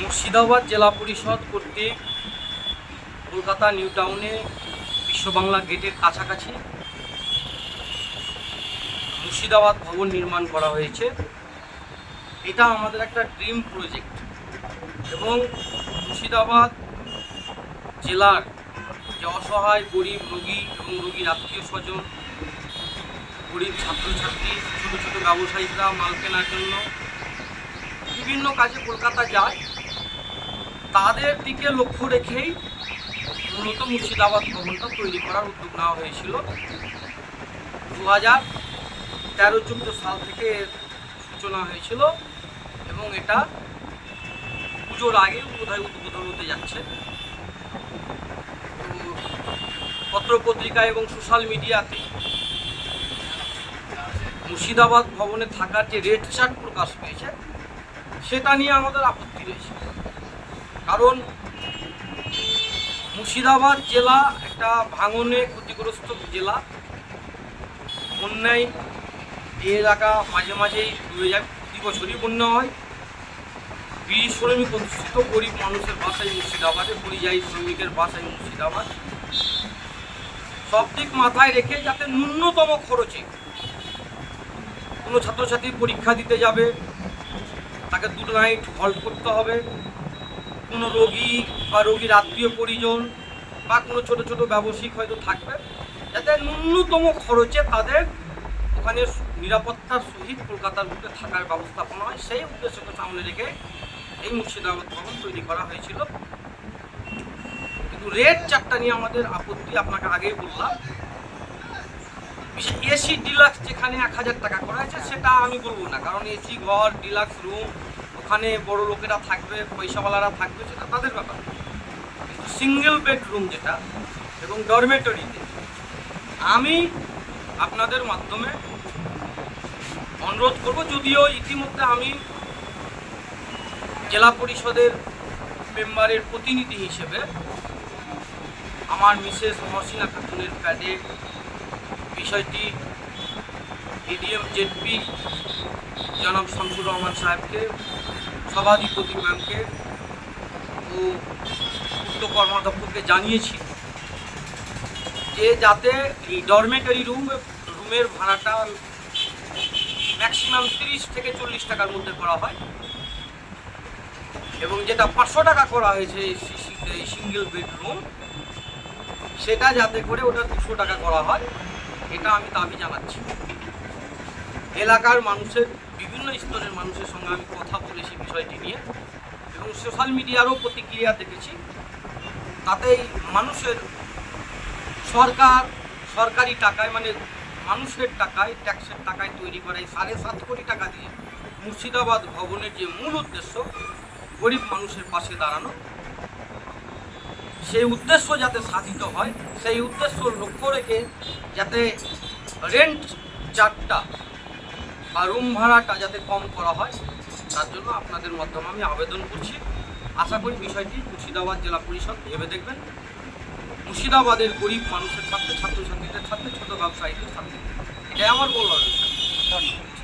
মুর্শিদাবাদ জেলা পরিষদ কর্তৃক কলকাতা নিউ টাউনে বিশ্ব বাংলা গেটের কাছাকাছি মুর্শিদাবাদ ভবন নির্মাণ করা হয়েছে। এটা আমাদের একটা ড্রিম প্রজেক্ট এবং মুর্শিদাবাদ জেলার যে অসহায়, গরিব, রোগী এবং রোগীর আত্মীয় স্বজন, গরিব ছাত্রছাত্রী, ছোটো ছোটো ব্যবসায়ীরা মাল কেনার জন্য বিভিন্ন কাজে কলকাতা যায়। তাদের দিকে লক্ষ্য রেখেই মূলত মুর্শিদাবাদ ভবনটা তৈরি করার উদ্যোগ নেওয়া হয়েছিল। দু হাজার তেরো চোদ্দ সাল থেকে সূচনা হয়েছিল এবং এটা পুজোর আগে বোধহয় উদ্বোধন হতে যাচ্ছে। পত্র পত্রিকা এবং সোশ্যাল মিডিয়াতে মুর্শিদাবাদ ভবনে থাকার যে রেড চার্ট প্রকাশ পেয়েছে, সেটা নিয়ে আমাদের আপত্তি রয়েছে। কারণ মুর্শিদাবাদ জেলা একটা ভাঙনে ক্ষতিগ্রস্ত জেলা। বন্যায় এই এলাকা মাঝে মাঝেই ডুবে যায়, প্রতি বছরই বন্যা হয়। বিড়ি শ্রমিক অধিষ্ঠিত গরিব মানুষের বাসায় মুর্শিদাবাদে, পরিযায়ী শ্রমিকের বাসায় মুর্শিদাবাদ। সব দিক মাথায় রেখে যাতে ন্যূনতম খরচে কোনো ছাত্রছাত্রী পরীক্ষা দিতে যাবে, তাকে দুটো নাইট, হল্ট করতে হবে। কোনো রোগী বা রোগীর আত্মীয় পরিজন বা কোনো ছোট ছোট ব্যবসায়িক হয়তো থাকবে, যাতে ন্যূনতম খরচে তাদের ওখানে নিরাপত্তার সহিত কলকাতার বুকে থাকার ব্যবস্থাপনা হয়। সেই উদ্দেশ্যকে সামনে রেখে এই মুর্শিদাবাদ ভবন তৈরি করা হয়েছিল। কিন্তু রেড চারটা নিয়ে আমাদের আপত্তি, আপনাকে আগেই বললাম। এসি ডিলাক্স যেখানে এক হাজার টাকা করা আছে, সেটা আমি বলব না, কারণ এসি, ঘর, ডিলাক্স, রুম ওখানে বড় লোকেরা থাকবে, পয়সাওয়ালারা থাকবে, সেটা তাদের ব্যাপার। কিন্তু সিঙ্গেল বেডরুম যেটা, এবং ডরমেটরিতে আমি আপনাদের মাধ্যমে অনুরোধ করব, যদিও ইতিমধ্যে আমি জেলা পরিষদের মেম্বারের প্রতিনিধি হিসেবে আমার মিসেস মহসিনা খাতুনের প্যাডে বিষয়টি এডিএম জেডপি জনাব শামসুর রহমান সাহেবকে সভাধিপতি ম্যামকে ও পূর্ত কর্মাধ্যক্ষকে জানিয়েছি যে যাতে এই ডরমেটরি রুম রুমের ভাড়াটা ম্যাক্সিমাম তিরিশ থেকে চল্লিশ টাকার মধ্যে করা হয় এবং যেটা পাঁচশো টাকা করা হয়েছে সিঙ্গেল বেডরুম সেটা যাতে করে ওটা দুশো টাকা করা হয়, এটা আমি দাবি জানাচ্ছি। এলাকার মানুষের, বিভিন্ন স্তরের মানুষের সঙ্গে আমি কথা বলেছি বিষয়টি নিয়ে। এবং সোশ্যাল মিডিয়ারও প্রতিক্রিয়া দেখেছি। তাতেই মানুষের সরকার, সরকারি টাকায় মানে মানুষের টাকায় ট্যাক্সের টাকায় তৈরি করা এই সাড়ে সাত কোটি টাকা দিয়ে মুর্শিদাবাদ ভবনের যে মূল উদ্দেশ্য, গরিব মানুষের পাশে দাঁড়ানো, সেই উদ্দেশ্য যাতে সাধিত হয়, সেই উদ্দেশ্য লক্ষ্য রেখে যাতে রেন্ট চার্টটা বা রুম ভাড়াটা যাতে কম করা হয়, তার জন্য আপনাদের মাধ্যমে আমি আবেদন করছি। আশা করি বিষয়টি মুর্শিদাবাদ জেলা পরিষদ ভেবে দেখবেন। মুর্শিদাবাদের গরিব মানুষের ছাত্র ছাত্রছাত্রীদের ছাত্র ছোট ব্যবসায়ীদের ছাত্র এটাই আমার বলার। ধন্যবাদ